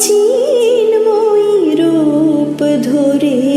চিন্ময়ী রূপ ধরে